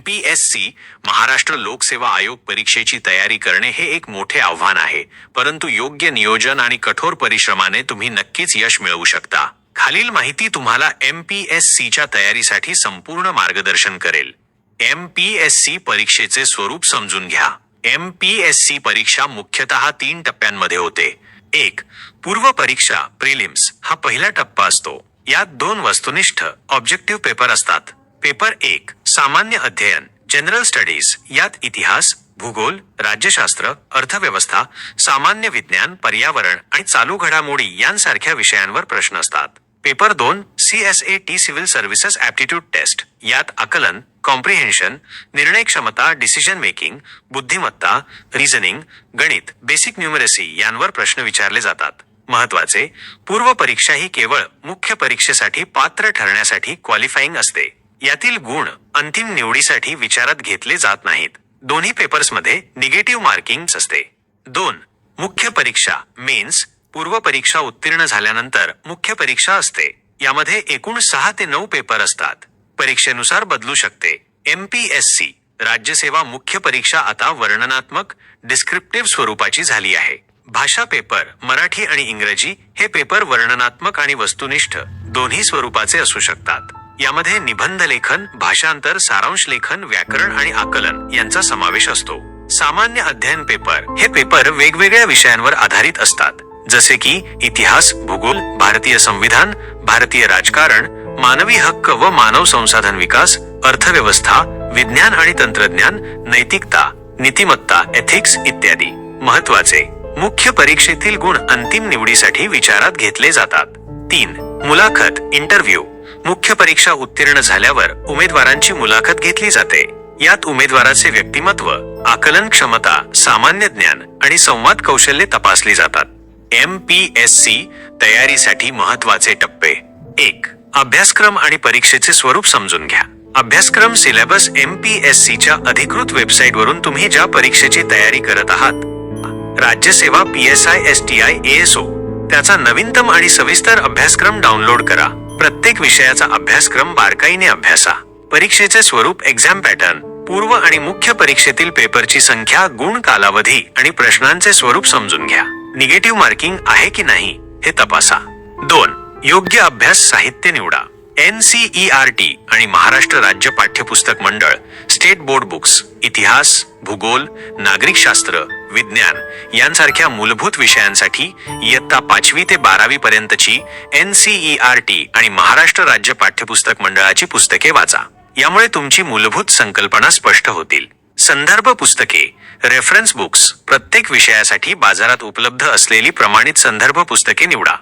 P S C Maharashtra लोकसेवा आयोग परीक्षेची तयारी करणे हे एक मोठे आव्हान आहे. परंतु योग्य नियोजन आणि कठोर परिश्रमाने तुम्ही नक्कीच यश मिळवू शकता. खालील माहिती तुम्हाला एम पी एस सीच्या तयारीसाठी संपूर्ण मार्गदर्शन करेल. एम पी एस सी परीक्षेचे स्वरूप समजून घ्या. एम पी एस सी परीक्षा मुख्यतः तीन टप्प्यांमध्ये होते. एक पूर्व परीक्षा प्रिलिम्स हा पहिला टप्पा असतो. यात दोन वस्तुनिष्ठ ऑब्जेक्टिव्ह पेपर असतात. पेपर एक सामान्य अध्ययन जनरल स्टडीज यात इतिहास भूगोल राज्यशास्त्र अर्थव्यवस्था सामान्य विज्ञान पर्यावरण आणि चालू घडामोडी यांसारख्या विषयांवर प्रश्न असतात. पेपर दोन C S A T civil services aptitude test यात आकलन कॉम्प्रिहेन्शन निर्णय क्षमता डिसिजन मेकिंग बुद्धिमत्ता रिझनिंग गणित बेसिक न्युमरसी यांवर प्रश्न विचारले जातात. महत्त्वाचे पूर्व परीक्षा ही केवळ मुख्य परीक्षेसाठी पात्र ठरण्यासाठी क्वालिफाईंग असते. यातील गुण अंतिम निवडीसाठी विचारात घेतले जात नाहीत. दोन्ही पेपर्समध्ये निगेटिव्ह मार्किंग असते. दोन मुख्य परीक्षा मेन्स पूर्व परीक्षा उत्तीर्ण झाल्यानंतर मुख्य परीक्षा असते. यामध्ये एकूण सहा ते नऊ पेपर असतात. परीक्षेनुसार बदलू शकते. एम पी एस सी राज्यसेवा मुख्य परीक्षा आता वर्णनात्मक डिस्क्रिप्टिव्ह स्वरूपाची झाली आहे. भाषा पेपर मराठी आणि इंग्रजी हे पेपर वर्णनात्मक आणि वस्तुनिष्ठ दोन्ही स्वरूपाचे असू शकतात. यामध्ये निबंध लेखन भाषांतर सारांश लेखन व्याकरण आणि आकलन यांचा समावेश असतो. सामान्य अध्ययन पेपर हे पेपर वेगवेगळ्या विषयांवर आधारित असतात. जसे की इतिहास भूगोल भारतीय संविधान भारतीय राजकारण मानवी हक्क व मानव संसाधन विकास अर्थव्यवस्था विज्ञान आणि तंत्रज्ञान नैतिकता नीतिमत्ता एथिक्स इत्यादी. महत्त्वाचे मुख्य परीक्षेतील गुण अंतिम निवडीसाठी विचारात घेतले जातात. तीन. मुलाखत इंटरव्ह्यू मुख्य परीक्षा उत्तीर्ण झाल्यावर उमेदवारांची मुलाखत घेतली जाते. यात उमेदवाराचे व्यक्तिमत्व आकलन क्षमता सामान्य ज्ञान आणि संवाद कौशल्ये तपासली जातात. एम पी एस सी तयारीसाठी महत्त्वाचे टप्पे. एक अभ्यासक्रम आणि परीक्षेचे स्वरूप समजून घ्या. अभ्यासक्रम syllabus M P S C च्या अधिकृत वेबसाईट वरून तुम्ही ज्या परीक्षेची तयारी करत आहात राज्यसेवा P S I S T I S O त्याचा नवीनतम आणि सविस्तर अभ्यासक्रम डाउनलोड करा. प्रत्येक विषयाचा अभ्यासक्रम बारकाईने अभ्यासा. परीक्षेचे स्वरूप एक्झाम पॅटर्न पूर्व आणि मुख्य परीक्षेतील पेपरची संख्या गुण कालावधी आणि प्रश्नांचे स्वरूप समजून घ्या. निगेटिव्ह मार्किंग आहे की नाही हे तपासा. दोन योग्य अभ्यास साहित्य निवडा. N C E R T आणि महाराष्ट्र राज्य पाठ्यपुस्तक मंडळ स्टेट बोर्ड बुक्स इतिहास भूगोल नागरिकशास्त्र विज्ञान यांसारख्या मूलभूत विषयांसाठी इयत्ता पाचवी ते बारावी पर्यंतची N C E R T आणि महाराष्ट्र राज्य पाठ्यपुस्तक मंडळाची पुस्तके वाचा. यामुळे तुमची मूलभूत संकल्पना स्पष्ट होतील. संदर्भ पुस्तके रेफरन्स बुक्स प्रत्येक विषयासाठी बाजारात उपलब्ध असलेली प्रमाणित संदर्भ पुस्तके निवडा.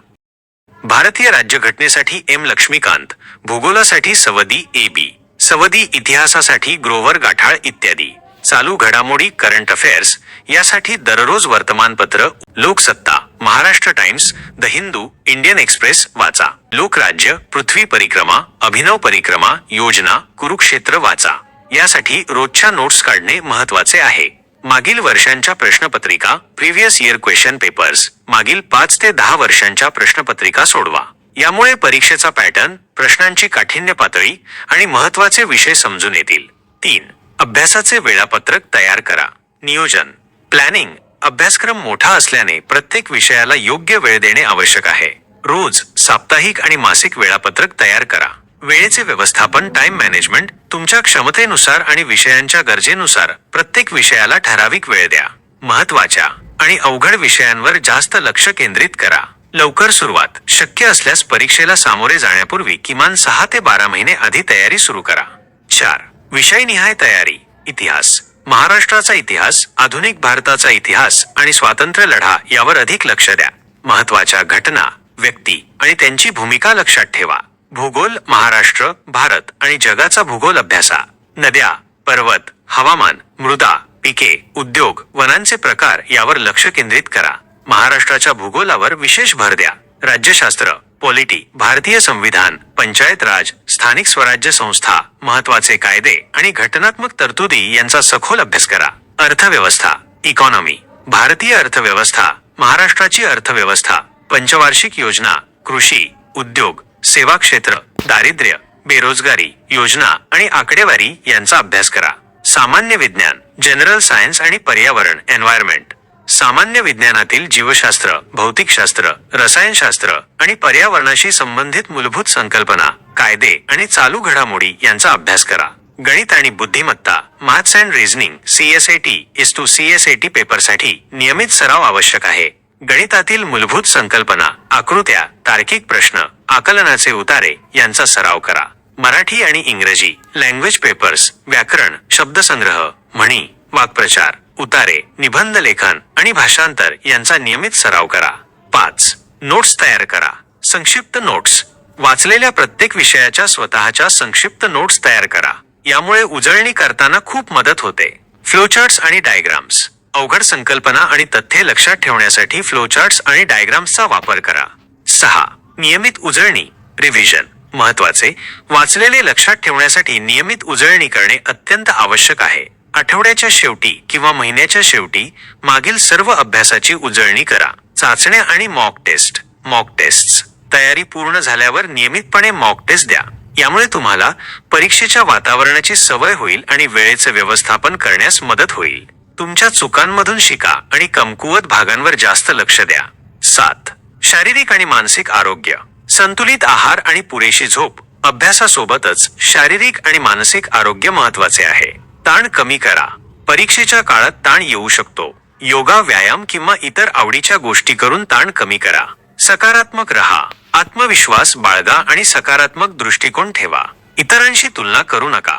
भारतीय राज्यघटनेसाठी एम लक्ष्मीकांत भूगोलासाठी सवदी ए बी सवदी इतिहासासाठी ग्रोवर गाठाळ इत्यादी. चालू घडामोडी करंट अफेअर्स यासाठी दररोज वर्तमानपत्र Loksatta Maharashtra Times the Hindu Indian Express वाचा. लोकराज्य पृथ्वी परिक्रमा अभिनव परिक्रमा योजना कुरुक्षेत्र वाचा. यासाठी रोजच्या नोट्स काढणे महत्त्वाचे आहे. मागील वर्षांच्या प्रश्नपत्रिका प्रिव्हियस इयर क्वेश्चन पेपर्स. मागील पाच ते दहा वर्षांच्या प्रश्नपत्रिका सोडवा. यामुळे परीक्षेचा पॅटर्न प्रश्नांची काठिण्य पातळी आणि महत्त्वाचे विषय समजून येतील. तीन. अभ्यासाचे वेळापत्रक तयार करा. नियोजन. प्लॅनिंग. अभ्यासक्रम मोठा असल्याने प्रत्येक विषयाला योग्य वेळ देणे आवश्यक आहे. रोज साप्ताहिक आणि मासिक वेळापत्रक तयार करा. वेळेचे व्यवस्थापन टाइम मॅनेजमेंट तुमच्या क्षमतेनुसार आणि विषयांच्या गरजेनुसार प्रत्येक विषयाला ठराविक वेळ द्या. महत्त्वाच्या आणि अवघड विषयांवर जास्त लक्ष केंद्रित करा. लवकर सुरुवात. शक्य असल्यास परीक्षेला सामोरे जाण्यापूर्वी किमान सहा ते बारा महिने आधी तयारी सुरू करा. चार. विषयनिहाय तयारी इतिहास. महाराष्ट्राचा इतिहास आधुनिक भारताचा इतिहास आणि स्वातंत्र्य लढा यावर अधिक लक्ष द्या. महत्त्वाच्या घटना व्यक्ती आणि त्यांची भूमिका लक्षात ठेवा. भूगोल महाराष्ट्र भारत आणि जगाचा भूगोल अभ्यासा. नद्या पर्वत हवामान मृदा पिके उद्योग वनांचे प्रकार यावर लक्ष केंद्रित करा. महाराष्ट्राच्या भूगोलावर विशेष भर द्या. राज्यशास्त्र पॉलिटी भारतीय संविधान पंचायत राज स्थानिक स्वराज्य संस्था महत्त्वाचे कायदे आणि घटनात्मक तरतुदी यांचा सखोल अभ्यास करा. अर्थव्यवस्था इकॉनॉमी भारतीय अर्थव्यवस्था महाराष्ट्राची अर्थव्यवस्था पंचवार्षिक योजना कृषी उद्योग सेवा क्षेत्र दारिद्र्य बेरोजगारी योजना आणि आकडेवारी यांचा अभ्यास करा. सामान्य विज्ञान जनरल सायन्स आणि पर्यावरण एन्व्हायरमेंट सामान्य विज्ञानातील जीवशास्त्र भौतिकशास्त्र रसायनशास्त्र आणि पर्यावरणाशी संबंधित मूलभूत संकल्पना कायदे आणि चालू घडामोडी यांचा अभ्यास करा. गणित आणि बुद्धिमत्ता maths and reasoning CSAT is two CSAT पेपरसाठी नियमित सराव आवश्यक आहे. गणितातील मूलभूत संकल्पना आकृत्या तार्किक प्रश्न आकलनाचे उतारे यांचा सराव करा. मराठी आणि इंग्रजी लँग्वेज पेपर्स व्याकरण शब्दसंग्रह म्हणी वाक्प्रचार उतारे निबंध लेखन आणि भाषांतर यांचा नियमित सराव करा. पाच नोट्स तयार करा. संक्षिप्त नोट्स वाचलेल्या प्रत्येक विषयाच्या स्वतःच्या संक्षिप्त नोट्स तयार करा. यामुळे उजळणी करताना खूप मदत होते. फ्लोचार्ट्स आणि डायग्राम्स अवघड संकल्पना आणि तथ्ये लक्षात ठेवण्यासाठी फ्लोचार्ट्स आणि डायग्राम्सचा वापर करा. सहा नियमित उजळणी. रिव्हिजन महत्त्वाचे वाचलेले लक्षात ठेवण्यासाठी नियमित उजळणी करणे अत्यंत आवश्यक आहे. आठवड्याच्या शेवटी किंवा महिन्याच्या शेवटी मागील सर्व अभ्यासाची उजळणी करा. चाचण्या आणि मॉक टेस्ट मॉक टेस्ट तयारी पूर्ण झाल्यावर नियमितपणे मॉक टेस्ट द्या. यामुळे तुम्हाला परीक्षेच्या वातावरणाची सवय होईल आणि वेळेचे व्यवस्थापन करण्यास मदत होईल. तुमच्या चुकांमधून शिका आणि कमकुवत भागांवर जास्त लक्ष द्या. सात. शारीरिक आणि मानसिक आरोग्य. संतुलित आहार आणि पुरेशी झोप. अभ्यासासोबतच शारीरिक आणि मानसिक आरोग्य महत्त्वाचे आहे. ताण कमी करा. परीक्षेच्या काळात ताण येऊ शकतो. योगा व्यायाम किंवा इतर आवडीच्या गोष्टी करून ताण कमी करा. सकारात्मक रहा. आत्मविश्वास बाळगा आणि सकारात्मक दृष्टिकोन ठेवा. इतरांशी तुलना करू नका.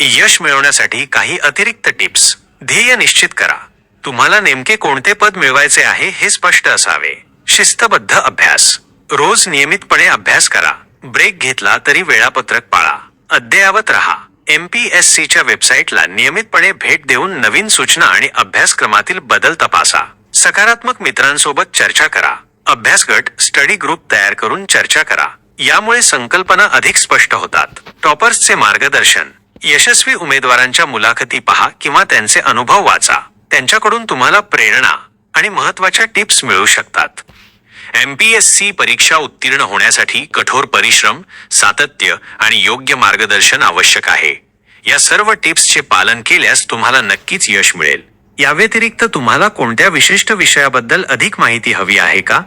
यश मिळवण्यासाठी काही अतिरिक्त टिप्स. ध्येय निश्चित करा. तुम्हाला नेमके कोणते पद मिळवायचे आहे हे स्पष्ट असावे. शिस्तबद्ध अभ्यास. रोज नियमितपणे अभ्यास करा. ब्रेक घेतला तरी वेळापत्रक पाळा. अद्ययावत रहा. एमपीएससीच्या वेबसाईटला नियमितपणे भेट देऊन नवीन सूचना आणि अभ्यासक्रमातील बदल तपासा. सकारात्मक मित्रांसोबत चर्चा करा. अभ्यास गट स्टडी ग्रुप तयार करून चर्चा करा. यामुळे संकल्पना अधिक स्पष्ट होतात. टॉपर्सचे मार्गदर्शन. यशस्वी उमेदवारांच्या मुलाखती पहा किंवा त्यांचे अनुभव वाचा. त्यांच्याकडून तुम्हाला प्रेरणा आणि महत्त्वाच्या टिप्स मिळू शकतात. एमपीएससी परीक्षा उत्तीर्ण होण्यासाठी कठोर परिश्रम सातत्य आणि योग्य मार्गदर्शन आवश्यक आहे. या सर्व टिप्सचे पालन केल्यास तुम्हाला नक्कीच यश मिळेल. या व्यतिरिक्त तुम्हाला कोणत्या विशिष्ट विषयाबद्दल अधिक माहिती हवी आहे का?